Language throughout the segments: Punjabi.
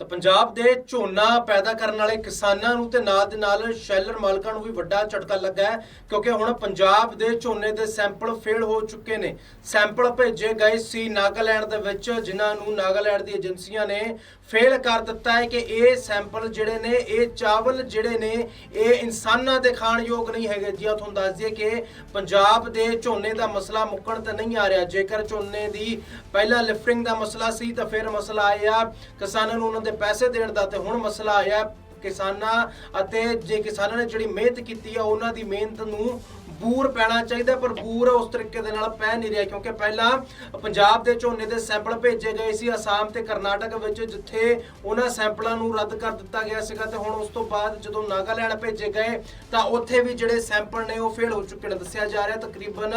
ਤਾਂ ਪੰਜਾਬ ਦੇ ਝੋਨਾ ਪੈਦਾ ਕਰਨ ਵਾਲੇ ਕਿਸਾਨਾਂ ਨੂੰ ਤੇ ਨਾਲ ਦੇ ਨਾਲ ਸ਼ੈਲਰ ਮਾਲਕਾਂ ਨੂੰ ਵੀ ਵੱਡਾ ਝਟਕਾ ਲੱਗਾ ਹੈ, ਕਿਉਂਕਿ ਹੁਣ ਪੰਜਾਬ ਦੇ ਝੋਨੇ ਦੇ ਸੈਂਪਲ ਫੇਲ ਹੋ ਚੁੱਕੇ ਨੇ। ਸੈਂਪਲ ਭੇਜੇ ਗਏ ਸੀ ਨਾਗਾਲੈਂਡ ਦੇ ਵਿੱਚ, ਜਿਨ੍ਹਾਂ ਨੂੰ ਨਾਗਾਲੈਂਡ ਦੀ ਏਜੰਸੀਆਂ ਨੇ ਫੇਲ ਕਰ ਦਿੱਤਾ ਹੈ ਕਿ ਇਹ ਸੈਂਪਲ ਜਿਹੜੇ ਨੇ, ਇਹ ਚਾਵਲ ਜਿਹੜੇ ਨੇ, ਇਹ ਇਨਸਾਨਾਂ ਦੇ ਖਾਣ ਯੋਗ ਨਹੀਂ ਹੈਗੇ। ਜੀ ਆਹ ਤੁਹਾਨੂੰ ਦੱਸ ਦਈਏ ਕਿ ਪੰਜਾਬ ਦੇ ਝੋਨੇ ਦਾ ਮਸਲਾ ਮੁੱਕਣ ਤੇ ਨਹੀਂ ਆ ਰਿਹਾ। ਜੇਕਰ ਝੋਨੇ ਦੀ ਪਹਿਲਾਂ ਲਿਫਟਿੰਗ ਦਾ ਮਸਲਾ ਸੀ ਤਾਂ ਫਿਰ ਮਸਲਾ ਆਇਆ ਕਿਸਾਨਾਂ ਨੂੰ ਉਹਨਾਂ ਦੇ ਪੈਸੇ ਦੇਣ ਦਾ ਤੇ ਹੁਣ ਮਸਲਾ ਆਇਆ ਕਿਸਾਨਾਂ ਅਤੇ ਜੇ ਕਿਸਾਨਾਂ ਨੇ ਜਿਹੜੀ ਮਿਹਨਤ ਕੀਤੀ ਆ, ਉਹਨਾਂ ਦੀ ਮਿਹਨਤ ਨੂੰ ਬੂਰ ਪੈਣਾ ਚਾਹੀਦਾ, ਪਰ ਬੂਰ ਉਸ ਤਰੀਕੇ ਦੇ ਨਾਲ ਪੈ ਨਹੀਂ ਰਿਹਾ, ਕਿਉਂਕਿ ਪਹਿਲਾਂ ਪੰਜਾਬ ਦੇ ਝੋਨੇ ਦੇ ਸੈਂਪਲ ਭੇਜੇ ਗਏ ਸੀ ਅਸਾਮ ਤੇ ਕਰਨਾਟਕ ਵਿੱਚ, ਜਿੱਥੇ ਉਹਨਾਂ ਸੈਂਪਲਾਂ ਨੂੰ ਰੱਦ ਕਰ ਦਿੱਤਾ ਗਿਆ ਸੀਗਾ ਤੇ ਹੁਣ ਉਸ ਤੋਂ ਬਾਅਦ ਜਦੋਂ ਨਾਗਾਲੈਂਡ ਭੇਜੇ ਗਏ, ਤਾਂ ਉੱਥੇ ਵੀ ਜਿਹੜੇ ਸੈਂਪਲ ਨੇ ਉਹ ਫੇਲ ਹੋ ਚੁੱਕੇ ਨੇ, ਦੱਸਿਆ ਜਾ ਰਿਹਾ ਤਕਰੀਬਨ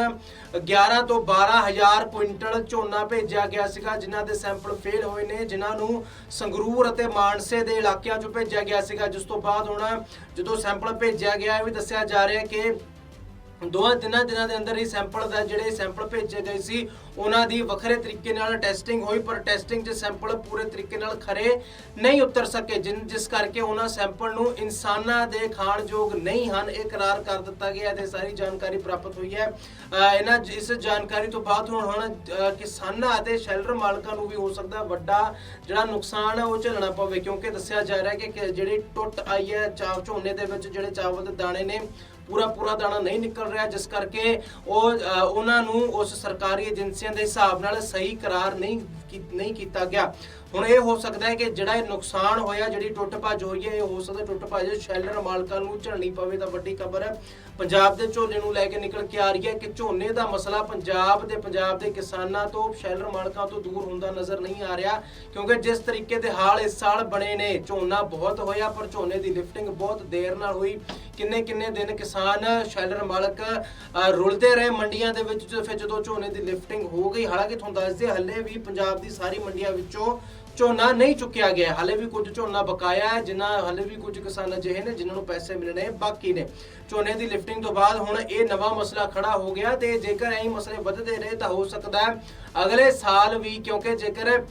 11 ਤੋਂ 12000 ਕੁਇੰਟਲ ਝੋਨਾ ਭੇਜਿਆ ਗਿਆ ਸੀਗਾ, ਜਿਨ੍ਹਾਂ ਦੇ ਸੈਂਪਲ ਫੇਲ ਹੋਏ ਨੇ, ਜਿਨ੍ਹਾਂ ਨੂੰ ਸੰਗਰੂਰ ਅਤੇ ਮਾਨਸੇ ਦੇ ਇਲਾਕਿਆਂ 'ਚੋਂ ਭੇਜਿਆ ਗਿਆ ਸੀਗਾ, ਜਿਸ ਤੋਂ ਬਾਅਦ ਹੁਣ ਜਦੋਂ ਸੈਂਪਲ ਭੇਜਿਆ ਗਿਆ, ਇਹ ਵੀ ਦੱਸਿਆ ਜਾ ਰਿਹਾ ਕਿ ਦੋਹਾਂ ਤਿੰਨਾਂ ਦਿਨਾਂ ਦੇ ਅੰਦਰ ਹੀ ਸੈਂਪਲ ਦਾ ਜਿਹੜੇ ਸੈਂਪਲ ਭੇਜੇ ਗਏ ਸੀ ਉਹਨਾਂ ਦੀ ਵੱਖਰੇ ਤਰੀਕੇ ਨਾਲ ਟੈਸਟਿੰਗ ਹੋਈ, ਪਰ ਟੈਸਟਿੰਗ 'ਚ ਸੈਂਪਲ ਪੂਰੇ ਤਰੀਕੇ ਨਾਲ ਖਰੇ ਨਹੀਂ ਉਤਰ ਸਕੇ, ਜਿਨ, ਜਿਸ ਕਰਕੇ ਉਹਨਾਂ ਸੈਂਪਲ ਨੂੰ ਇਨਸਾਨਾਂ ਦੇ ਖਾਣਯੋਗ ਨਹੀਂ ਹਨ। ਇਹ ਕਰਾਰ ਕਰ ਦਿੱਤਾ ਗਿਆ ਤੇ ਸਾਰੀ ਜਾਣਕਾਰੀ ਪ੍ਰਾਪਤ ਹੋਈ ਹੈ। ਇਹਨਾਂ ਇਸ ਜਾਣਕਾਰੀ ਤੋਂ ਬਾਅਦ ਹੁਣ ਹੁਣ ਕਿਸਾਨਾਂ ਅਤੇ ਸ਼ੈਲਰ ਮਾਲਕਾਂ ਨੂੰ ਵੀ ਹੋ ਸਕਦਾ ਵੱਡਾ ਜਿਹੜਾ ਨੁਕਸਾਨ ਹੈ ਉਹ ਝੱਲਣਾ ਪਵੇ, ਕਿਉਂਕਿ ਦੱਸਿਆ ਜਾ ਰਿਹਾ ਹੈ ਕਿ- ਜਿਹੜੀ ਟੁੱਟ ਆਈ ਹੈ ਚਾਵ ਝੋਨੇ ਦੇ ਵਿੱਚ ਜਿਹੜੇ ਚਾਵਲ ਦੇ ਦਾਣੇ ਨੇ ਪੂਰਾ ਪੂਰਾ ਦਾਣਾ ਨਹੀਂ ਨਿਕਲ ਰਿਹਾ, ਜਿਸ ਕਰਕੇ ਉਹ ਉਹਨਾਂ ਨੂੰ ਉਸ ਸਰਕਾਰੀ ਏਜੰਸੀ ਏਜੰਸੀਆਂ ਦੇ ਹਿਸਾਬ ਨਾਲ ਸਹੀ ਕਰਾਰ ਨਹੀਂ ਨਹੀਂ ਕੀਤਾ ਗਿਆ। ਹੁਣ ਇਹ ਹੋ ਸਕਦਾ ਹੈ ਕਿ ਜਿਹੜਾ ਇਹ ਨੁਕਸਾਨ ਹੋਇਆ, ਜਿਹੜੀ ਟੁੱਟ ਭੱਜ ਹੋਈ ਹੈ, ਇਹ ਹੋ ਸਕਦਾ ਟੁੱਟ ਭੱਜ ਸ਼ੈਲਰ ਮਾਲਕਾਂ ਨੂੰ ਝੜਨੀ ਪਵੇ ਤਾਂ ਵੱਡੀ ਖਬਰ ਹੈ। ਪੰਜਾਬ ਦੇ ਝੋਨੇ ਨੂੰ ਲੈ ਕੇ ਨਿਕਲ ਕੇ ਆ ਰਹੀ ਹੈ ਕਿ ਝੋਨੇ ਦਾ ਮਸਲਾ ਪੰਜਾਬ ਦੇ ਪੰਜਾਬ ਦੇ ਕਿਸਾਨਾਂ ਤੋਂ, ਸ਼ੈਲਰ ਮਾਲਕਾਂ ਤੋਂ ਦੂਰ ਹੁੰਦਾ ਨਜ਼ਰ ਨਹੀਂ ਆ ਰਿਹਾ, ਕਿਉਂਕਿ ਜਿਸ ਤਰੀਕੇ ਦੇ ਹਾਲ ਇਸ ਸਾਲ ਬਣੇ ਨੇ, ਝੋਨਾ ਬਹੁਤ ਹੋਇਆ, ਪਰ ਝੋਨੇ ਦੀ ਲਿਫਟਿੰਗ ਬਹੁਤ ਦੇਰ ਨਾਲ ਹੋਈ। ਕਿੰਨੇ ਕਿੰਨੇ ਦਿਨ ਕਿਸਾਨ, ਸ਼ੈਲਰ ਮਾਲਕ ਰੁਲਦੇ ਰਹੇ ਮੰਡੀਆਂ ਦੇ ਵਿੱਚ ਜਦੋਂ ਫਿਰ ਜਦੋਂ ਝੋਨੇ ਦੀ ਲਿਫਟਿੰਗ ਹੋ ਗਈ, ਹਾਲਾਂਕਿ ਤੁਹਾਨੂੰ ਦੱਸਦੇ ਹੱਲੇ ਵੀ ਪੰਜਾਬ ਦੀ ਸਾਰੀ ਮੰਡੀਆਂ ਵਿੱਚੋਂ ਝੋਨਾ ਨਹੀਂ ਚੁੱਕਿਆ ਗਿਆ। ਹਲੇ ਵੀ ਕੁਝ ਝੋਨਾ ਬਕਾਇਆ ਹੈ, ਜਿਨ੍ਹਾਂ ਹਲੇ ਵੀ ਕੁਝ ਕਿਸਾਨ ਅਜਿਹੇ ਨੇ ਜਿਨ੍ਹਾਂ ਨੂੰ ਪੈਸੇ ਮਿਲਣੇ ਬਾਕੀ ਨੇ। ਝੋਨੇ ਦੀ ਲਿਫਟਿੰਗ ਤੋਂ ਬਾਅਦ ਹੁਣ ਇਹ ਨਵਾਂ ਮਸਲਾ ਖੜਾ ਹੋ ਗਿਆ ਤੇ ਜੇਕਰ ਐਂ ਮਸਲੇ ਵੱਧਦੇ ਰਹੇ ਤਾਂ ਹੋ ਸਕਦਾ ਹੈ ਅਗਲੇ ਸਾਲ ਵੀ, ਕਿਉਂਕਿ ਜੇਕਰ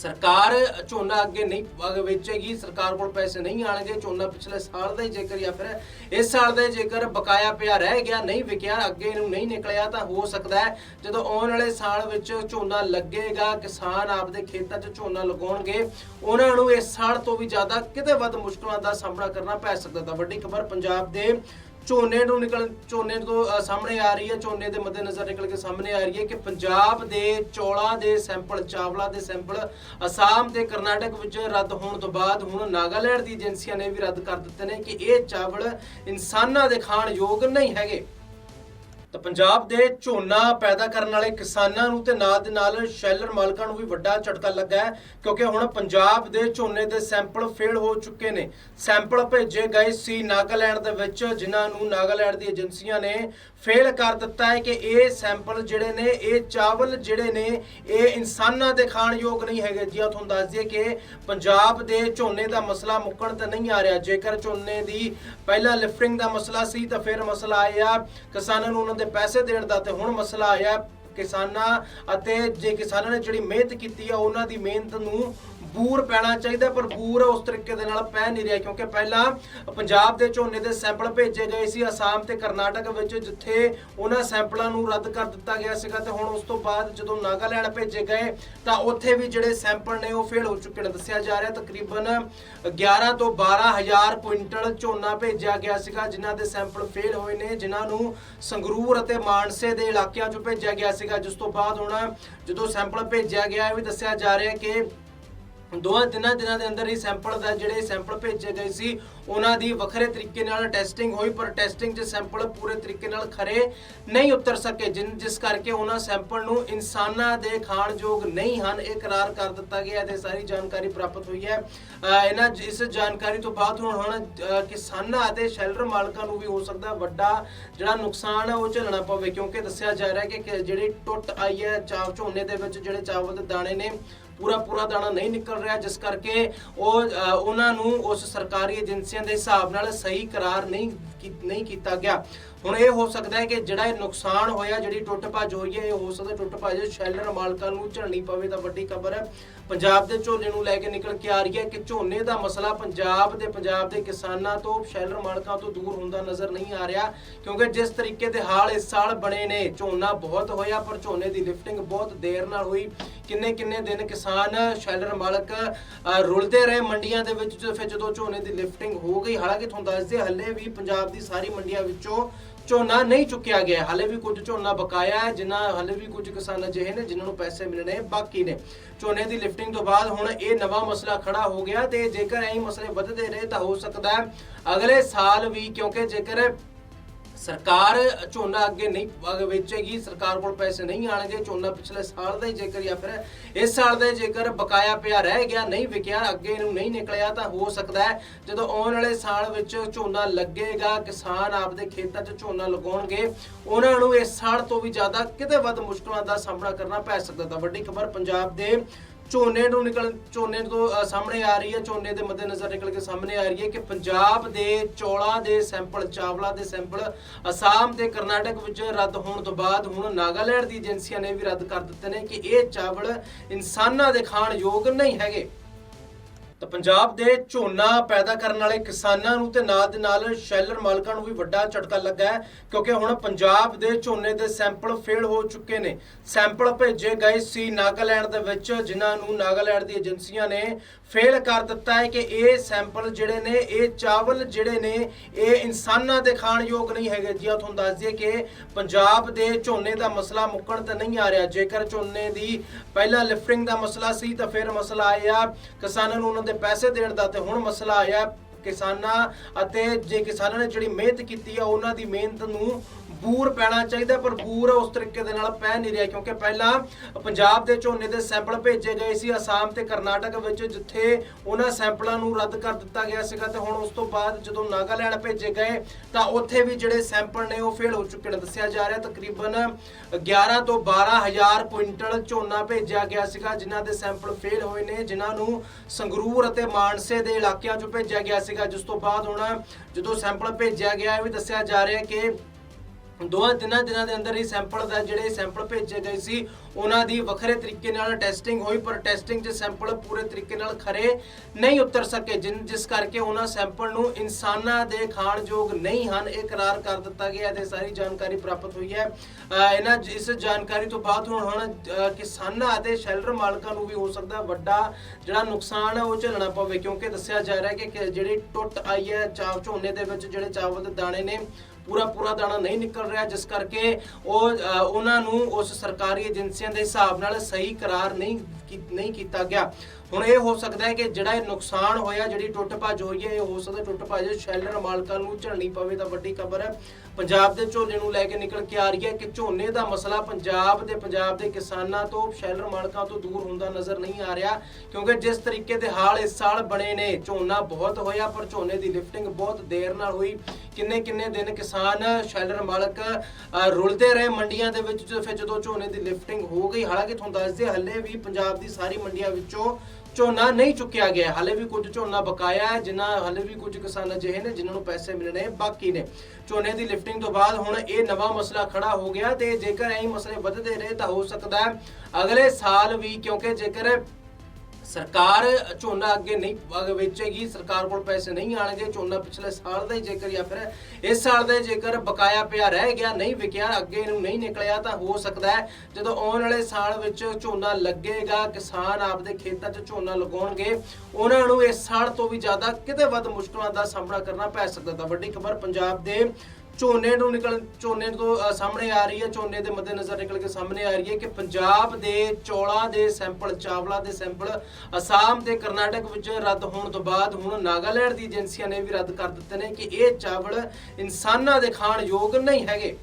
ਸਰਕਾਰ ਝੋਨਾ ਅੱਗੇ ਨਹੀਂ ਵੇਚੇਗੀ, ਸਰਕਾਰ ਕੋਲ ਪੈਸੇ ਨਹੀਂ ਆਣਗੇ, ਝੋਨਾ ਪਿਛਲੇ ਸਾਲ ਦਾ ਹੀ ਜੇਕਰ ਜਾਂ ਫਿਰ ਇਸ ਸਾਲ ਦਾ ਜੇਕਰ ਬਕਾਇਆ ਪਿਆ ਰਹਿ ਗਿਆ, ਨਹੀਂ ਵਿਕਿਆ, ਅੱਗੇ ਨੂੰ ਨਹੀਂ ਨਿਕਲਿਆ, ਤਾਂ ਹੋ ਸਕਦਾ ਹੈ ਜਦੋਂ ਆਉਣ ਵਾਲੇ ਸਾਲ ਵਿੱਚ ਝੋਨਾ ਲੱਗੇਗਾ, ਕਿਸਾਨ ਆਪਦੇ ਖੇਤਾਂ 'ਚ ਝੋਨਾ ਲਗਾਉਣਗੇ, ਉਹਨਾਂ ਨੂੰ ਇਸ ਸਾਲ ਤੋਂ ਵੀ ਜ਼ਿਆਦਾ ਕਿਤੇ ਵੱਧ ਮੁਸ਼ਕਲਾਂ ਦਾ ਸਾਹਮਣਾ ਕਰਨਾ ਪੈ ਸਕਦਾ। ਤਾਂ ਵੱਡੀ ਖਬਰ ਪੰਜਾਬ ਦੇ ਝੋਨੇ ਨੂੰ ਨਿਕਲ ਝੋਨੇ ਤੋਂ ਅ, ਸਾਹਮਣੇ ਆ ਰਹੀ ਹੈ ਝੋਨੇ ਦੇ ਮੱਦੇਨਜ਼ਰ ਨਿਕਲ ਕੇ ਸਾਹਮਣੇ ਆ ਰਹੀ ਹੈ ਕਿ ਪੰਜਾਬ ਦੇ ਚੌਲਾਂ ਦੇ ਸੈਂਪਲ ਚਾਵਲਾਂ ਦੇ ਸੈਂਪਲ ਅਸਾਮ ਤੇ ਕਰਨਾਟਕ ਵਿੱਚ ਰੱਦ ਹੋਣ ਤੋਂ ਬਾਅਦ ਹੁਣ ਨਾਗਾਲੈਂਡ ਦੀ ਏਜੰਸੀਆਂ ਨੇ ਵੀ ਰੱਦ ਕਰ ਦਿੱਤੇ ਨੇ ਕਿ ਇਹ ਚਾਵਲ ਇਨਸਾਨਾਂ ਦੇ ਖਾਣ ਯੋਗ ਨਹੀਂ ਹੈਗੇ। ਤਾਂ ਪੰਜਾਬ ਦੇ ਝੋਨਾ ਪੈਦਾ ਕਰਨ ਵਾਲੇ ਕਿਸਾਨਾਂ ਨੂੰ ਤੇ ਨਾਲ ਦੇ ਨਾਲ ਸ਼ੈਲਰ ਮਾਲਕਾਂ ਨੂੰ ਵੀ ਵੱਡਾ ਝਟਕਾ ਲੱਗਾ ਹੈ, ਕਿਉਂਕਿ ਹੁਣ ਪੰਜਾਬ ਦੇ ਝੋਨੇ ਦੇ ਸੈਂਪਲ ਫੇਲ ਹੋ ਚੁੱਕੇ ਨੇ। ਸੈਂਪਲ ਭੇਜੇ ਗਏ ਸੀ ਨਾਗਾਲੈਂਡ ਦੇ ਵਿੱਚ, ਜਿਨ੍ਹਾਂ ਨੂੰ ਨਾਗਾਲੈਂਡ ਦੀ ਏਜੰਸੀਆਂ ਨੇ ਫੇਲ ਕਰ ਦਿੱਤਾ ਹੈ ਕਿ ਇਹ ਸੈਂਪਲ ਜਿਹੜੇ ਨੇ, ਇਹ ਚਾਵਲ ਜਿਹੜੇ ਨੇ, ਇਹ ਇਨਸਾਨਾਂ ਦੇ ਖਾਣ ਯੋਗ ਨਹੀਂ ਹੈਗੇ। ਜੀ, ਆਹ ਤੁਹਾਨੂੰ ਦੱਸ ਦਈਏ ਕਿ ਪੰਜਾਬ ਦੇ ਝੋਨੇ ਦਾ ਮਸਲਾ ਮੁੱਕਣ ਤਾਂ ਨਹੀਂ ਆ ਰਿਹਾ। ਜੇਕਰ ਝੋਨੇ ਦੀ ਪਹਿਲਾਂ ਲਿਫਟਿੰਗ ਦਾ ਮਸਲਾ ਸੀ ਤਾਂ ਫਿਰ ਮਸਲਾ ਆਇਆ ਕਿਸਾਨਾਂ ਨੂੰ ਉਹਨਾਂ ਦੇ ਪੈਸੇ ਦੇਣ ਦਾ ਤੇ ਹੁਣ ਮਸਲਾ ਆਇਆ ਕਿਸਾਨਾਂ ਅਤੇ ਜੇ ਕਿਸਾਨਾਂ ਨੇ ਜਿਹੜੀ ਮਿਹਨਤ ਕੀਤੀ ਆ, ਉਹਨਾਂ ਦੀ ਮਿਹਨਤ ਨੂੰ ਬੂਰ ਪੈਣਾ ਚਾਹੀਦਾ ਪਰ ਬੂਰ ਉਸ ਤਰੀਕੇ ਦੇ ਨਾਲ ਪੈ ਨਹੀਂ ਰਿਹਾ ਕਿਉਂਕਿ ਪਹਿਲਾਂ ਪੰਜਾਬ ਦੇ ਝੋਨੇ ਦੇ ਸੈਂਪਲ ਭੇਜੇ ਗਏ ਸੀ ਅਸਾਮ ਤੇ ਕਰਨਾਟਕ ਵਿੱਚ, ਜਿੱਥੇ ਉਹਨਾਂ ਸੈਂਪਲਾਂ ਨੂੰ ਰੱਦ ਕਰ ਦਿੱਤਾ ਗਿਆ ਸੀਗਾ ਤੇ ਹੁਣ ਉਸ ਤੋਂ ਬਾਅਦ ਜਦੋਂ ਨਾਗਾਲੈਂਡ ਭੇਜੇ ਗਏ, ਤਾਂ ਉੱਥੇ ਵੀ ਜਿਹੜੇ ਸੈਂਪਲ ਨੇ ਉਹ ਫੇਲ ਹੋ ਚੁੱਕੇ ਨੇ, ਦੱਸਿਆ ਜਾ ਰਿਹਾ ਤਕਰੀਬਨ 11 ਤੋਂ 12000 ਕੁਇੰਟਲ ਝੋਨਾ ਭੇਜਿਆ ਗਿਆ ਸੀਗਾ, ਜਿਨ੍ਹਾਂ ਦੇ ਸੈਂਪਲ ਫੇਲ ਹੋਏ ਨੇ, ਜਿਨ੍ਹਾਂ ਨੂੰ ਸੰਗਰੂਰ ਅਤੇ ਮਾਨਸੇ ਦੇ ਇਲਾਕਿਆਂ 'ਚ ਭੇਜਿਆ ਗਿਆ ਸੀਗਾ, ਜਿਸ ਤੋਂ ਬਾਅਦ ਹੁਣ ਜਦੋਂ ਸੈਂਪਲ ਭੇਜਿਆ ਗਿਆ, ਇਹ ਵੀ ਦੱਸਿਆ ਜਾ ਰਿਹਾ ਕਿ ਦੋਹਾਂ ਤਿੰਨਾਂ ਦਿਨਾਂ ਦੇ ਅੰਦਰ ਹੀ ਸੈਂਪਲ ਦਾ ਜਿਹੜੇ ਸੈਂਪਲ ਭੇਜੇ ਗਏ ਸੀ ਉਹਨਾਂ ਦੀ ਵੱਖਰੇ ਤਰੀਕੇ ਨਾਲ ਟੈਸਟਿੰਗ ਹੋਈ, ਪਰ ਟੈਸਟਿੰਗ 'ਚ ਸੈਂਪਲ ਪੂਰੇ ਤਰੀਕੇ ਨਾਲ ਖਰੇ ਨਹੀਂ ਉਤਰ ਸਕੇ, ਜਿਨ, ਜਿਸ ਕਰਕੇ ਉਹਨਾਂ ਸੈਂਪਲ ਨੂੰ ਇਨਸਾਨਾਂ ਦੇ ਖਾਣ ਯੋਗ ਨਹੀਂ ਹਨ। ਇਹ ਕਰਾਰ ਕਰ ਦਿੱਤਾ ਗਿਆ ਤੇ ਸਾਰੀ ਜਾਣਕਾਰੀ ਪ੍ਰਾਪਤ ਹੋਈ ਹੈ। ਇਹਨਾਂ ਇਸ ਜਾਣਕਾਰੀ ਤੋਂ ਬਾਅਦ ਹੁਣ ਹੁਣ ਕਿਸਾਨਾਂ ਅਤੇ ਸ਼ੈਲਰ ਮਾਲਕਾਂ ਨੂੰ ਵੀ ਹੋ ਸਕਦਾ ਵੱਡਾ ਜਿਹੜਾ ਨੁਕਸਾਨ ਹੈ ਉਹ ਝੱਲਣਾ ਪਵੇ, ਕਿਉਂਕਿ ਦੱਸਿਆ ਜਾ ਰਿਹਾ ਹੈ ਕਿ- ਜਿਹੜੀ ਟੁੱਟ ਆਈ ਹੈ ਚਾਵ ਝੋਨੇ ਦੇ ਵਿੱਚ, ਜਿਹੜੇ ਚਾਵਲ ਦੇ ਦਾਣੇ ਨੇ ਪੂਰਾ ਪੂਰਾ ਦਾਣਾ ਨਹੀਂ ਨਿਕਲ ਰਿਹਾ, ਜਿਸ ਕਰਕੇ ਉਹ ਉਹਨਾਂ ਨੂੰ ਉਸ ਸਰਕਾਰੀ ਏਜੰਸੀਆਂ ਦੇ ਹਿਸਾਬ ਨਾਲ ਸਹੀ ਕਰਾਰ ਨਹੀਂ ਨਹੀਂ ਕੀਤਾ ਗਿਆ। ਹੁਣ ਇਹ ਹੋ ਸਕਦਾ ਹੈ ਕਿ ਜਿਹੜਾ ਇਹ ਨੁਕਸਾਨ ਹੋਇਆ, ਜਿਹੜੀ ਟੁੱਟ ਭੱਜ ਹੋਈ ਹੈ, ਇਹ ਹੋ ਸਕਦਾ ਟੁੱਟ ਭੱਜ ਸ਼ੈਲਰ ਮਾਲਕਾਂ ਨੂੰ ਝੱਲਣੀ ਪਵੇ ਤਾਂ ਵੱਡੀ ਖਬਰ ਹੈ। ਪੰਜਾਬ ਦੇ ਝੋਨੇ ਨੂੰ ਲੈ ਕੇ ਨਿਕਲ ਕੇ ਆ ਰਹੀ ਹੈ ਕਿ ਝੋਨੇ ਦਾ ਮਸਲਾ ਪੰਜਾਬ ਦੇ ਪੰਜਾਬ ਦੇ ਕਿਸਾਨਾਂ ਤੋਂ, ਸ਼ੈਲਰ ਮਾਲਕਾਂ ਤੋਂ ਦੂਰ ਹੁੰਦਾ ਨਜ਼ਰ ਨਹੀਂ ਆ ਰਿਹਾ, ਕਿਉਂਕਿ ਜਿਸ ਤਰੀਕੇ ਦੇ ਹਾਲ ਇਸ ਸਾਲ ਬਣੇ ਨੇ, ਝੋਨਾ ਬਹੁਤ ਹੋਇਆ, ਪਰ ਝੋਨੇ ਦੀ ਲਿਫਟਿੰਗ ਬਹੁਤ ਦੇਰ ਨਾਲ ਹੋਈ। ਕਿੰਨੇ ਕਿੰਨੇ ਦਿਨ ਕਿਸਾਨ, ਸ਼ੈਲਰ ਮਾਲਕ ਰੁਲਦੇ ਰਹੇ ਮੰਡੀਆਂ ਦੇ ਵਿੱਚ ਫਿਰ ਜਦੋਂ ਝੋਨੇ ਦੀ ਲਿਫਟਿੰਗ ਹੋ ਗਈ, ਹਾਲਾਂਕਿ ਤੁਹਾਨੂੰ ਦੱਸਦੇ ਦਈਏ, ਹੱਲੇ ਵੀ ਪੰਜਾਬ ਦੀ ਸਾਰੀ ਮੰਡੀਆਂ ਵਿੱਚੋਂ ਝੋਨਾ ਨਹੀਂ ਚੁੱਕਿਆ ਗਿਆ। ਹਾਲੇ ਵੀ ਕੁਝ ਝੋਨਾ ਬਕਾਇਆ ਹੈ, ਜਿਨ੍ਹਾਂ ਹਾਲੇ ਵੀ ਕੁਝ ਕਿਸਾਨ ਅਜਿਹੇ ਨੇ, ਜਿਨ੍ਹਾਂ ਨੂੰ ਪੈਸੇ ਮਿਲਣੇ ਬਾਕੀ ਨੇ। ਝੋਨੇ ਦੀ ਲਿਫਟਿੰਗ ਤੋਂ ਬਾਅਦ ਹੁਣ ਇਹ ਨਵਾਂ ਮਸਲਾ ਖੜਾ ਹੋ ਗਿਆ ਤੇ ਜੇਕਰ ਐਂ ਮਸਲੇ ਵੱਧਦੇ ਰਹੇ ਤਾਂ ਹੋ ਸਕਦਾ ਹੈ ਅਗਲੇ ਸਾਲ ਵੀ, ਕਿਉਂਕਿ ਜੇਕਰ ਸਰਕਾਰ ਝੋਨਾ ਅੱਗੇ ਨਹੀਂ ਵੇਚੇਗੀ, ਸਰਕਾਰ ਕੋਲ ਪੈਸੇ ਨਹੀਂ ਆਣਗੇ, ਝੋਨਾ ਪਿਛਲੇ ਸਾਲ ਦਾ ਹੀ ਜੇਕਰ ਜਾਂ ਫਿਰ ਇਸ ਸਾਲ ਦਾ ਜੇਕਰ ਬਕਾਇਆ ਪਿਆ ਰਹਿ ਗਿਆ, ਨਹੀਂ ਵਿਕਿਆ, ਅੱਗੇ ਨੂੰ ਨਹੀਂ ਨਿਕਲਿਆ, ਤਾਂ ਹੋ ਸਕਦਾ ਹੈ ਜਦੋਂ ਆਉਣ ਵਾਲੇ ਸਾਲ ਵਿੱਚ ਝੋਨਾ ਲੱਗੇਗਾ, ਕਿਸਾਨ ਆਪਦੇ ਖੇਤਾਂ 'ਚ ਝੋਨਾ ਲਗਾਉਣਗੇ, ਉਹਨਾਂ ਨੂੰ ਇਸ ਸਾਲ ਤੋਂ ਵੀ ਜ਼ਿਆਦਾ ਕਿਤੇ ਵੱਧ ਮੁਸ਼ਕਲਾਂ ਦਾ ਸਾਹਮਣਾ ਕਰਨਾ ਪੈ ਸਕਦਾ। ਤਾਂ ਵੱਡੀ ਖਬਰ ਪੰਜਾਬ ਦੇ ਝੋਨੇ ਨੂੰ ਨਿਕਲ ਝੋਨੇ ਤੋਂ ਅ, ਸਾਹਮਣੇ ਆ ਰਹੀ ਹੈ ਝੋਨੇ ਦੇ ਮੱਦੇਨਜ਼ਰ ਨਿਕਲ ਕੇ ਸਾਹਮਣੇ ਆ ਰਹੀ ਹੈ ਕਿ ਪੰਜਾਬ ਦੇ ਚੌਲਾਂ ਦੇ ਸੈਂਪਲ ਚਾਵਲਾਂ ਦੇ ਸੈਂਪਲ ਅਸਾਮ ਤੇ ਕਰਨਾਟਕ ਵਿੱਚ ਰੱਦ ਹੋਣ ਤੋਂ ਬਾਅਦ ਹੁਣ ਨਾਗਾਲੈਂਡ ਦੀ ਏਜੰਸੀਆਂ ਨੇ ਵੀ ਰੱਦ ਕਰ ਦਿੱਤੇ ਨੇ ਕਿ ਇਹ ਚਾਵਲ ਇਨਸਾਨਾਂ ਦੇ ਖਾਣ ਯੋਗ ਨਹੀਂ ਹੈਗੇ। ਤਾਂ ਪੰਜਾਬ ਦੇ ਝੋਨਾ ਪੈਦਾ ਕਰਨ ਵਾਲੇ ਕਿਸਾਨਾਂ ਨੂੰ ਤੇ ਨਾਲ ਦੇ ਨਾਲ ਸ਼ੈਲਰ ਮਾਲਕਾਂ ਨੂੰ ਵੀ ਵੱਡਾ ਝਟਕਾ ਲੱਗਾ ਹੈ, ਕਿਉਂਕਿ ਹੁਣ ਪੰਜਾਬ ਦੇ ਝੋਨੇ ਦੇ ਸੈਂਪਲ ਫੇਲ ਹੋ ਚੁੱਕੇ ਨੇ। ਸੈਂਪਲ ਭੇਜੇ ਗਏ ਸੀ ਨਾਗਾਲੈਂਡ ਦੇ ਵਿੱਚ, ਜਿਨ੍ਹਾਂ ਨੂੰ ਨਾਗਾਲੈਂਡ ਦੀ ਏਜੰਸੀਆਂ ਨੇ ਫੇਲ ਕਰ ਦਿੱਤਾ ਹੈ ਕਿ ਇਹ ਸੈਂਪਲ ਜਿਹੜੇ ਨੇ, ਇਹ ਚਾਵਲ ਜਿਹੜੇ ਨੇ, ਇਹ ਇਨਸਾਨਾਂ ਦੇ ਖਾਣ ਯੋਗ ਨਹੀਂ ਹੈਗੇ। ਜੀ, ਆਹ ਤੁਹਾਨੂੰ ਦੱਸ ਦਈਏ ਕਿ ਪੰਜਾਬ ਦੇ ਝੋਨੇ ਦਾ ਮਸਲਾ ਮੁੱਕਣ ਤਾਂ ਨਹੀਂ ਆ ਰਿਹਾ। ਜੇਕਰ ਝੋਨੇ ਦੀ ਪਹਿਲਾਂ ਲਿਫਟਿੰਗ ਦਾ ਮਸਲਾ ਸੀ ਤਾਂ ਫਿਰ ਮਸਲਾ ਆਇਆ ਕਿਸਾਨਾਂ ਨੂੰ ਉਹਨਾਂ ਦੇ ਪੈਸੇ ਦੇਣ ਦਾ ਤੇ ਹੁਣ ਮਸਲਾ ਆਇਆ ਕਿਸਾਨਾਂ ਅਤੇ ਜੇ ਕਿਸਾਨਾਂ ਨੇ ਜਿਹੜੀ ਮਿਹਨਤ ਕੀਤੀ ਆ, ਉਹਨਾਂ ਦੀ ਮਿਹਨਤ ਨੂੰ ਬੂਰ ਪੈਣਾ ਚਾਹੀਦਾ ਪਰ ਬੂਰ ਉਸ ਤਰੀਕੇ ਦੇ ਨਾਲ ਪੈ ਨਹੀਂ ਰਿਹਾ ਕਿਉਂਕਿ ਪਹਿਲਾਂ ਪੰਜਾਬ ਦੇ ਝੋਨੇ ਦੇ ਸੈਂਪਲ ਭੇਜੇ ਗਏ ਸੀ ਅਸਾਮ ਤੇ ਕਰਨਾਟਕ ਵਿੱਚ, ਜਿੱਥੇ ਉਹਨਾਂ ਸੈਂਪਲਾਂ ਨੂੰ ਰੱਦ ਕਰ ਦਿੱਤਾ ਗਿਆ ਸੀਗਾ ਤੇ ਹੁਣ ਉਸ ਤੋਂ ਬਾਅਦ ਜਦੋਂ ਨਾਗਾਲੈਂਡ ਭੇਜੇ ਗਏ, ਤਾਂ ਉੱਥੇ ਵੀ ਜਿਹੜੇ ਸੈਂਪਲ ਨੇ ਉਹ ਫੇਲ ਹੋ ਚੁੱਕੇ ਨੇ, ਦੱਸਿਆ ਜਾ ਰਿਹਾ ਤਕਰੀਬਨ 11 ਤੋਂ 12000 ਕੁਇੰਟਲ ਝੋਨਾ ਭੇਜਿਆ ਗਿਆ ਸੀਗਾ, ਜਿਨ੍ਹਾਂ ਦੇ ਸੈਂਪਲ ਫੇਲ ਹੋਏ ਨੇ, ਜਿਨ੍ਹਾਂ ਨੂੰ ਸੰਗਰੂਰ ਅਤੇ ਮਾਨਸੇ ਦੇ ਇਲਾਕਿਆਂ 'ਚੋਂ ਭੇਜਿਆ ਗਿਆ ਸੀਗਾ, ਜਿਸ ਤੋਂ ਬਾਅਦ ਹੁਣ ਜਦੋਂ ਸੈਂਪਲ ਭੇਜਿਆ ਗਿਆ, ਇਹ ਵੀ ਦੱਸਿਆ ਜਾ ਰਿਹਾ ਕਿ ਦੋਹਾਂ ਤਿੰਨਾਂ ਦਿਨਾਂ ਦੇ ਅੰਦਰ ਹੀ ਸੈਂਪਲ ਦਾ ਜਿਹੜੇ ਸੈਂਪਲ ਭੇਜੇ ਗਏ ਸੀ ਉਹਨਾਂ ਦੀ ਵੱਖਰੇ ਤਰੀਕੇ ਨਾਲ ਟੈਸਟਿੰਗ ਹੋਈ, ਪਰ ਟੈਸਟਿੰਗ 'ਚ ਸੈਂਪਲ ਪੂਰੇ ਤਰੀਕੇ ਨਾਲ ਖਰੇ ਨਹੀਂ ਉਤਰ ਸਕੇ, ਜਿਨ, ਜਿਸ ਕਰਕੇ ਉਹਨਾਂ ਸੈਂਪਲ ਨੂੰ ਇਨਸਾਨਾਂ ਦੇ ਖਾਣਯੋਗ ਨਹੀਂ ਹਨ। ਇਹ ਕਰਾਰ ਕਰ ਦਿੱਤਾ ਗਿਆ ਤੇ ਸਾਰੀ ਜਾਣਕਾਰੀ ਪ੍ਰਾਪਤ ਹੋਈ ਹੈ। ਇਹਨਾਂ ਇਸ ਜਾਣਕਾਰੀ ਤੋਂ ਬਾਅਦ ਹੁਣ ਹੁਣ ਕਿਸਾਨਾਂ ਅਤੇ ਸ਼ੈਲਰ ਮਾਲਕਾਂ ਨੂੰ ਵੀ ਹੋ ਸਕਦਾ ਵੱਡਾ ਜਿਹੜਾ ਨੁਕਸਾਨ ਹੈ ਉਹ ਝੱਲਣਾ ਪਵੇ, ਕਿਉਂਕਿ ਦੱਸਿਆ ਜਾ ਰਿਹਾ ਹੈ ਕਿ ਜਿਹੜੀ ਟੁੱਟ ਆਈ ਹੈ ਚਾਵ ਝੋਨੇ ਦੇ ਵਿੱਚ, ਜਿਹੜੇ ਚਾਵਲ ਦੇ ਦਾਣੇ ਨੇ ਪੂਰਾ ਪੂਰਾ ਦਾਣਾ ਨਹੀਂ ਨਿਕਲ ਰਿਹਾ, ਜਿਸ ਕਰਕੇ ਉਹ ਉਹਨਾਂ ਨੂੰ ਉਸ ਸਰਕਾਰੀ ਏਜੰਸੀ ਏਜੰਸੀਆਂ ਦੇ ਹਿਸਾਬ ਨਾਲ ਸਹੀ ਕਰਾਰ ਨਹੀਂ ਨਹੀਂ ਕੀਤਾ ਗਿਆ। ਹੁਣ ਇਹ ਹੋ ਸਕਦਾ ਹੈ ਕਿ ਜਿਹੜਾ ਇਹ ਨੁਕਸਾਨ ਹੋਇਆ, ਜਿਹੜੀ ਟੁੱਟ ਭੱਜ ਹੋਈ ਹੈ, ਇਹ ਹੋ ਸਕਦਾ ਟੁੱਟ ਭੱਜ ਸ਼ੈਲਰ ਮਾਲਕਾਂ ਨੂੰ ਝੱਲਣੀ ਪਵੇ ਤਾਂ ਵੱਡੀ ਖਬਰ ਹੈ। ਪੰਜਾਬ ਦੇ ਝੋਨੇ ਨੂੰ ਲੈ ਕੇ ਨਿਕਲ ਕੇ ਆ ਰਹੀ ਹੈ ਕਿ ਝੋਨੇ ਦਾ ਮਸਲਾ ਪੰਜਾਬ ਦੇ ਪੰਜਾਬ ਦੇ ਕਿਸਾਨਾਂ ਤੋਂ, ਸ਼ੈਲਰ ਮਾਲਕਾਂ ਤੋਂ ਦੂਰ ਹੁੰਦਾ ਨਜ਼ਰ ਨਹੀਂ ਆ ਰਿਹਾ, ਕਿਉਂਕਿ ਜਿਸ ਤਰੀਕੇ ਦੇ ਹਾਲ ਇਸ ਸਾਲ ਬਣੇ ਨੇ, ਝੋਨਾ ਬਹੁਤ ਹੋਇਆ, ਪਰ ਝੋਨੇ ਦੀ ਲਿਫਟਿੰਗ ਬਹੁਤ ਦੇਰ ਨਾਲ ਹੋਈ। ਕਿੰਨੇ ਕਿੰਨੇ ਦਿਨ ਕਿਸਾਨ, ਸ਼ੈਲਰ ਮਾਲਕ ਰੁਲਦੇ ਰਹੇ ਮੰਡੀਆਂ ਦੇ ਵਿੱਚ ਫਿਰ ਜਦੋਂ ਝੋਨੇ ਦੀ ਲਿਫਟਿੰਗ ਹੋ ਗਈ, ਹਾਲਾਂਕਿ ਤੁਹਾਨੂੰ ਦੱਸ ਦਈਏ, ਹੱਲੇ ਵੀ ਪੰਜਾਬ ਦੀ ਸਾਰੀ ਮੰਡੀਆਂ ਵਿੱਚੋਂ ਝੋਨਾ ਨਹੀਂ ਚੁੱਕਿਆ ਗਿਆ। ਹਾਲੇ ਵੀ ਕੁਝ ਝੋਨਾ ਬਕਾਇਆ ਹੈ, ਜਿਨ੍ਹਾਂ ਹਾਲੇ ਵੀ ਕੁਝ ਕਿਸਾਨ ਅਜਿਹੇ ਨੇ, ਜਿਨ੍ਹਾਂ ਨੂੰ ਪੈਸੇ ਮਿਲਣੇ ਬਾਕੀ ਨੇ। ਝੋਨੇ ਦੀ ਲਿਫਟਿੰਗ ਤੋਂ ਬਾਅਦ ਹੁਣ ਇਹ ਨਵਾਂ ਮਸਲਾ ਖੜਾ ਹੋ ਗਿਆ ਤੇ ਜੇਕਰ ਐਂ ਮਸਲੇ ਵੱਧਦੇ ਰਹੇ ਤਾਂ ਹੋ ਸਕਦਾ ਹੈ ਅਗਲੇ ਸਾਲ ਵੀ, ਕਿਉਂਕਿ ਜੇਕਰ ਸਰਕਾਰ ਝੋਨਾ ਅੱਗੇ ਨਹੀਂ ਵੇਚੇਗੀ, ਸਰਕਾਰ ਕੋਲ ਪੈਸੇ ਨਹੀਂ ਆਣਗੇ, ਝੋਨਾ ਪਿਛਲੇ ਸਾਲ ਦਾ ਹੀ ਜੇਕਰ ਜਾਂ ਫਿਰ ਇਸ ਸਾਲ ਦਾ ਜੇਕਰ ਬਕਾਇਆ ਪਿਆ ਰਹਿ ਗਿਆ, ਨਹੀਂ ਵਿਕਿਆ, ਅੱਗੇ ਨੂੰ ਨਹੀਂ ਨਿਕਲਿਆ, ਤਾਂ ਹੋ ਸਕਦਾ ਹੈ ਜਦੋਂ ਆਉਣ ਵਾਲੇ ਸਾਲ ਵਿੱਚ ਝੋਨਾ ਲੱਗੇਗਾ, ਕਿਸਾਨ ਆਪਦੇ ਖੇਤਾਂ 'ਚ ਝੋਨਾ ਲਗਾਉਣਗੇ, ਉਹਨਾਂ ਨੂੰ ਇਸ ਸਾਲ ਤੋਂ ਵੀ ਜ਼ਿਆਦਾ ਕਿਤੇ ਵੱਧ ਮੁਸ਼ਕਲਾਂ ਦਾ ਸਾਹਮਣਾ ਕਰਨਾ ਪੈ ਸਕਦਾ। ਤਾਂ ਵੱਡੀ ਖਬਰ ਪੰਜਾਬ ਦੇ ਝੋਨੇ ਨੂੰ ਨਿਕਲ ਝੋਨੇ ਤੋਂ ਅ, ਸਾਹਮਣੇ ਆ ਰਹੀ ਹੈ ਝੋਨੇ ਦੇ ਮੱਦੇਨਜ਼ਰ ਨਿਕਲ ਕੇ ਸਾਹਮਣੇ ਆ ਰਹੀ ਹੈ ਕਿ ਪੰਜਾਬ ਦੇ ਚੌਲਾਂ ਦੇ ਸੈਂਪਲ ਚਾਵਲਾਂ ਦੇ ਸੈਂਪਲ ਅਸਾਮ ਤੇ ਕਰਨਾਟਕ ਵਿੱਚ ਰੱਦ ਹੋਣ ਤੋਂ ਬਾਅਦ ਹੁਣ ਨਾਗਾਲੈਂਡ ਦੀ ਏਜੰਸੀਆਂ ਨੇ ਵੀ ਰੱਦ ਕਰ ਦਿੱਤੇ ਨੇ ਕਿ ਇਹ ਚਾਵਲ ਇਨਸਾਨਾਂ ਦੇ ਖਾਣ ਯੋਗ ਨਹੀਂ ਹੈਗੇ।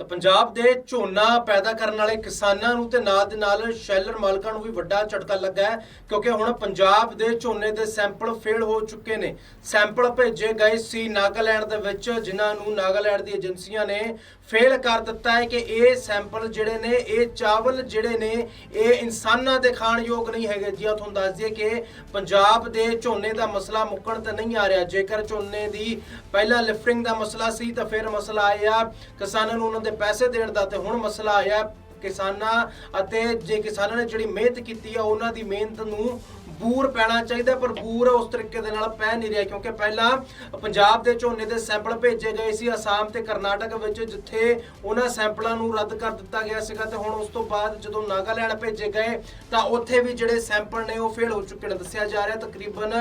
ਤਾਂ ਪੰਜਾਬ ਦੇ ਝੋਨਾ ਪੈਦਾ ਕਰਨ ਵਾਲੇ ਕਿਸਾਨਾਂ ਨੂੰ ਤੇ ਨਾਲ ਦੇ ਨਾਲ ਸ਼ੈਲਰ ਮਾਲਕਾਂ ਨੂੰ ਵੀ ਵੱਡਾ ਝਟਕਾ ਲੱਗਾ ਹੈ, ਕਿਉਂਕਿ ਹੁਣ ਪੰਜਾਬ ਦੇ ਝੋਨੇ ਦੇ ਸੈਂਪਲ ਫੇਲ ਹੋ ਚੁੱਕੇ ਨੇ। ਸੈਂਪਲ ਭੇਜੇ ਗਏ ਸੀ ਨਾਗਾਲੈਂਡ ਦੇ ਵਿੱਚ, ਜਿਨ੍ਹਾਂ ਨੂੰ ਨਾਗਾਲੈਂਡ ਦੀ ਏਜੰਸੀਆਂ ਨੇ ਫੇਲ ਕਰ ਦਿੱਤਾ ਹੈ ਕਿ ਇਹ ਸੈਂਪਲ ਜਿਹੜੇ ਨੇ, ਇਹ ਚਾਵਲ ਜਿਹੜੇ ਨੇ, ਇਹ ਇਨਸਾਨਾਂ ਦੇ ਖਾਣ ਯੋਗ ਨਹੀਂ ਹੈਗੇ। ਜੀ ਆਹ ਤੁਹਾਨੂੰ ਦੱਸ ਦਈਏ ਕਿ ਪੰਜਾਬ ਦੇ ਝੋਨੇ ਦਾ ਮਸਲਾ ਮੁੱਕਣ ਤੇ ਨਹੀਂ ਆ ਰਿਹਾ। ਜੇਕਰ ਝੋਨੇ ਦੀ ਪਹਿਲਾਂ ਲਿਫਟਿੰਗ ਦਾ ਮਸਲਾ ਸੀ ਤਾਂ ਫਿਰ ਮਸਲਾ ਆਇਆ ਕਿਸਾਨਾਂ ਨੂੰ ਉਹਨਾਂ ਦੇ ਪੈਸੇ ਦੇਣ ਦਾ ਤੇ ਹੁਣ ਮਸਲਾ ਆਇਆ ਕਿਸਾਨਾਂ ਅਤੇ ਜੇ ਕਿਸਾਨਾਂ ਨੇ ਜਿਹੜੀ ਮਿਹਨਤ ਕੀਤੀ ਆ, ਉਹਨਾਂ ਦੀ ਮਿਹਨਤ ਨੂੰ ਬੂਰ ਪੈਣਾ ਚਾਹੀਦਾ, ਪਰ ਬੂਰ ਉਸ ਤਰੀਕੇ ਦੇ ਨਾਲ ਪੈ ਨਹੀਂ ਰਿਹਾ, ਕਿਉਂਕਿ ਪਹਿਲਾਂ ਪੰਜਾਬ ਦੇ ਝੋਨੇ ਦੇ ਸੈਂਪਲ ਭੇਜੇ ਗਏ ਸੀ, ਅਸਾਮ ਤੇ ਕਰਨਾਟਕ ਵਿੱਚ, ਜਿੱਥੇ ਉਹਨਾਂ ਸੈਂਪਲਾਂ ਨੂੰ ਰੱਦ ਕਰ ਦਿੱਤਾ ਗਿਆ ਸੀਗਾ, ਤੇ ਹੁਣ ਉਸ ਤੋਂ ਬਾਅਦ ਜਦੋਂ ਨਾਗਾਲੈਂਡ ਭੇਜੇ ਗਏ, ਤਾਂ ਉੱਥੇ ਵੀ ਜਿਹੜੇ ਸੈਂਪਲ ਨੇ, ਉਹ ਫੇਲ ਹੋ ਚੁੱਕੇ ਨੇ, ਦੱਸਿਆ ਜਾ ਰਿਹਾ, ਤਕਰੀਬਨ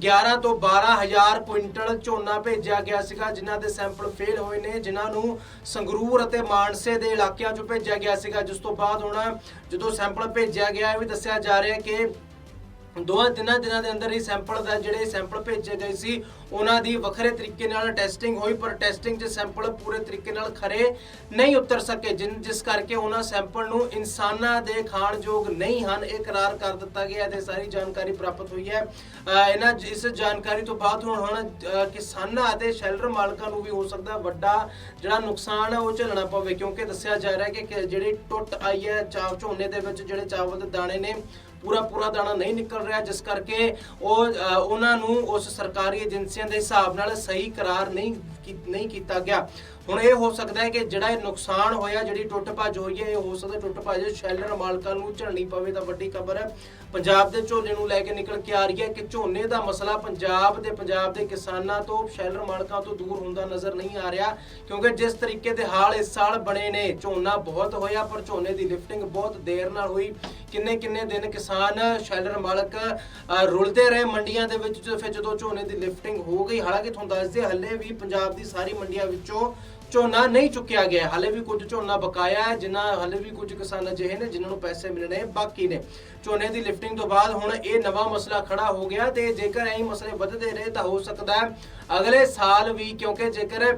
11 ਤੋਂ 12000 ਕੁਇੰਟਲ ਝੋਨਾ ਭੇਜਿਆ ਗਿਆ ਸੀਗਾ, ਜਿਨ੍ਹਾਂ ਦੇ ਸੈਂਪਲ ਫੇਲ ਹੋਏ ਨੇ, ਜਿਨ੍ਹਾਂ ਨੂੰ ਸੰਗਰੂਰ ਅਤੇ ਮਾਨਸੇ ਦੇ ਇਲਾਕਿਆਂ 'ਚੋਂ ਭੇਜਿਆ ਗਿਆ ਸੀਗਾ, ਜਿਸ ਤੋਂ ਬਾਅਦ ਹੁਣ ਜਦੋਂ ਸੈਂਪਲ ਭੇਜਿਆ ਗਿਆ, ਇਹ ਵੀ ਦੱਸਿਆ ਜਾ ਰਿਹਾ ਕਿ ਦੋਹਾਂ ਤਿੰਨਾਂ ਦਿਨਾਂ ਦੇ ਅੰਦਰ ਹੀ ਸੈਂਪਲ ਦਾ ਜਿਹੜੇ ਸੈਂਪਲ ਭੇਜੇ ਗਏ ਸੀ ਉਹਨਾਂ ਦੀ ਵੱਖਰੇ ਤਰੀਕੇ ਨਾਲ ਟੈਸਟਿੰਗ ਹੋਈ, ਪਰ ਟੈਸਟਿੰਗ 'ਚ ਸੈਂਪਲ ਪੂਰੇ ਤਰੀਕੇ ਨਾਲ ਖਰੇ ਨਹੀਂ ਉਤਰ ਸਕੇ, ਜਿਨ, ਜਿਸ ਕਰਕੇ ਉਹਨਾਂ ਸੈਂਪਲ ਨੂੰ ਇਨਸਾਨਾਂ ਦੇ ਖਾਣਯੋਗ ਨਹੀਂ ਹਨ। ਇਹ ਕਰਾਰ ਕਰ ਦਿੱਤਾ ਗਿਆ ਤੇ ਸਾਰੀ ਜਾਣਕਾਰੀ ਪ੍ਰਾਪਤ ਹੋਈ ਹੈ। ਇਹਨਾਂ ਇਸ ਜਾਣਕਾਰੀ ਤੋਂ ਬਾਅਦ ਹੁਣ ਹੁਣ ਕਿਸਾਨਾਂ ਅਤੇ ਸ਼ੈਲਰ ਮਾਲਕਾਂ ਨੂੰ ਵੀ ਹੋ ਸਕਦਾ ਵੱਡਾ ਜਿਹੜਾ ਨੁਕਸਾਨ ਹੈ ਉਹ ਝੱਲਣਾ ਪਵੇ, ਕਿਉਂਕਿ ਦੱਸਿਆ ਜਾ ਰਿਹਾ ਹੈ ਕਿ ਜਿਹੜੀ ਟੁੱਟ ਆਈ ਹੈ ਚਾਵ ਝੋਨੇ ਦੇ ਵਿੱਚ, ਜਿਹੜੇ ਚਾਵਲ ਦੇ ਦਾਣੇ ਨੇ ਪੂਰਾ ਪੂਰਾ ਦਾਣਾ ਨਹੀਂ ਨਿਕਲ ਰਿਹਾ, ਜਿਸ ਕਰਕੇ ਉਹ ਉਹਨਾਂ ਨੂੰ ਉਸ ਸਰਕਾਰੀ ਏਜੰਸੀ ਏਜੰਸੀਆਂ ਦੇ ਹਿਸਾਬ ਨਾਲ ਸਹੀ ਕਰਾਰ ਨਹੀਂ ਨਹੀਂ ਕੀਤਾ ਗਿਆ। ਹੁਣ ਇਹ ਹੋ ਸਕਦਾ ਹੈ ਕਿ ਜਿਹੜਾ ਇਹ ਨੁਕਸਾਨ ਹੋਇਆ, ਜਿਹੜੀ ਟੁੱਟ ਭੱਜ ਹੋਈ ਹੈ, ਇਹ ਹੋ ਸਕਦਾ ਟੁੱਟ ਭੱਜ ਸ਼ੈਲਰ ਮਾਲਕਾਂ ਨੂੰ ਝੜਨੀ ਪਵੇ ਤਾਂ ਵੱਡੀ ਖਬਰ ਹੈ। ਪੰਜਾਬ ਦੇ ਝੋਨੇ ਨੂੰ ਲੈ ਕੇ ਨਿਕਲ ਕੇ ਆ ਰਹੀ ਹੈ ਕਿ ਝੋਨੇ ਦਾ ਮਸਲਾ ਪੰਜਾਬ ਦੇ ਪੰਜਾਬ ਦੇ ਕਿਸਾਨਾਂ ਤੋਂ, ਸ਼ੈਲਰ ਮਾਲਕਾਂ ਤੋਂ ਦੂਰ ਹੁੰਦਾ ਨਜ਼ਰ ਨਹੀਂ ਆ ਰਿਹਾ, ਕਿਉਂਕਿ ਜਿਸ ਤਰੀਕੇ ਦੇ ਹਾਲ ਇਸ ਸਾਲ ਬਣੇ ਨੇ, ਝੋਨਾ ਬਹੁਤ ਹੋਇਆ, ਪਰ ਝੋਨੇ ਦੀ ਲਿਫਟਿੰਗ ਬਹੁਤ ਦੇਰ ਨਾਲ ਹੋਈ। ਕਿੰਨੇ ਕਿੰਨੇ ਦਿਨ ਕਿਸਾਨ, ਸ਼ੈਲਰ ਮਾਲਕ ਰੁਲਦੇ ਰਹੇ ਮੰਡੀਆਂ ਦੇ ਵਿੱਚ ਫਿਰ ਜਦੋਂ ਝੋਨੇ ਦੀ ਲਿਫਟਿੰਗ ਹੋ ਗਈ, ਹਾਲਾਂਕਿ ਤੁਹਾਨੂੰ ਦੱਸਦੇ ਹੱਲੇ ਵੀ ਪੰਜਾਬ ਦੀ ਸਾਰੀ ਮੰਡੀਆਂ ਵਿੱਚੋਂ ਝੋਨਾ ਨਹੀਂ ਚੁੱਕਿਆ ਗਿਆ ਹੈ। ਹਾਲੇ ਵੀ ਕੁਝ ਝੋਨਾ ਬਕਾਇਆ ਹੈ, ਜਿਨ੍ਹਾਂ ਹਾਲੇ ਵੀ ਕੁਝ ਕਿਸਾਨ ਅਜਿਹੇ ਨੇ ਜਿਨ੍ਹਾਂ ਨੂੰ ਪੈਸੇ ਮਿਲਣੇ ਬਾਕੀ ਨੇ ਝੋਨੇ ਦੀ ਲਿਫਟਿੰਗ ਤੋਂ ਬਾਅਦ ਹੁਣ ਇਹ ਨਵਾਂ ਮਸਲਾ ਖੜਾ ਹੋ ਗਿਆ ਤੇ ਜੇਕਰ ਐਂ ਮਸਲੇ ਵੱਧਦੇ ਰਹੇ ਤਾਂ ਹੋ ਸਕਦਾ ਹੈ ਅਗਲੇ ਸਾਲ ਵੀ, ਕਿਉਂਕਿ ਜੇਕਰ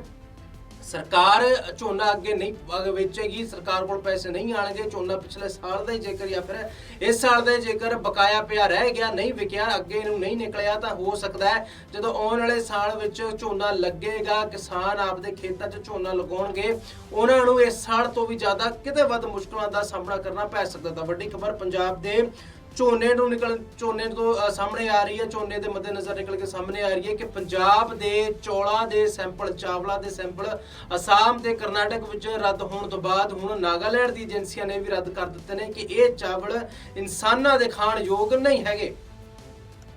ਸਰਕਾਰ ਝੋਨਾ ਅੱਗੇ ਨਹੀਂ ਵੇਚੇਗੀ, ਸਰਕਾਰ ਕੋਲ ਪੈਸੇ ਨਹੀਂ ਆਣਗੇ, ਝੋਨਾ ਪਿਛਲੇ ਸਾਲ ਦਾ ਹੀ ਜੇਕਰ ਜਾਂ ਫਿਰ ਇਸ ਸਾਲ ਦਾ ਜੇਕਰ ਬਕਾਇਆ ਪਿਆ ਰਹਿ ਗਿਆ, ਨਹੀਂ ਵਿਕਿਆ, ਅੱਗੇ ਇਹਨੂੰ ਨਹੀਂ ਨਿਕਲਿਆ, ਤਾਂ ਹੋ ਸਕਦਾ ਹੈ ਜਦੋਂ ਆਉਣ ਵਾਲੇ ਸਾਲ ਵਿੱਚ ਝੋਨਾ ਲੱਗੇਗਾ, ਕਿਸਾਨ ਆਪਦੇ ਖੇਤਾਂ 'ਚ ਝੋਨਾ ਲਗਾਉਣਗੇ, ਉਹਨਾਂ ਨੂੰ ਇਸ ਸਾਲ ਤੋਂ ਵੀ ਜ਼ਿਆਦਾ ਕਿਤੇ ਵੱਧ ਮੁਸ਼ਕਲਾਂ ਦਾ ਸਾਹਮਣਾ ਕਰਨਾ ਪੈ ਸਕਦਾ। ਤਾਂ ਵੱਡੀ ਖਬਰ ਪੰਜਾਬ ਦੇ ਝੋਨੇ ਨੂੰ ਨਿਕਲ ਝੋਨੇ ਤੋਂ ਅ, ਸਾਹਮਣੇ ਆ ਰਹੀ ਹੈ ਝੋਨੇ ਦੇ ਮੱਦੇਨਜ਼ਰ ਨਿਕਲ ਕੇ ਸਾਹਮਣੇ ਆ ਰਹੀ ਹੈ ਕਿ ਪੰਜਾਬ ਦੇ ਚੌਲਾਂ ਦੇ ਸੈਂਪਲ ਚਾਵਲਾਂ ਦੇ ਸੈਂਪਲ ਅਸਾਮ ਤੇ ਕਰਨਾਟਕ ਵਿੱਚ ਰੱਦ ਹੋਣ ਤੋਂ ਬਾਅਦ ਹੁਣ ਨਾਗਾਲੈਂਡ ਦੀ ਏਜੰਸੀਆਂ ਨੇ ਵੀ ਰੱਦ ਕਰ ਦਿੱਤੇ ਨੇ ਕਿ ਇਹ ਚਾਵਲ ਇਨਸਾਨਾਂ ਦੇ ਖਾਣ ਯੋਗ ਨਹੀਂ ਹੈਗੇ।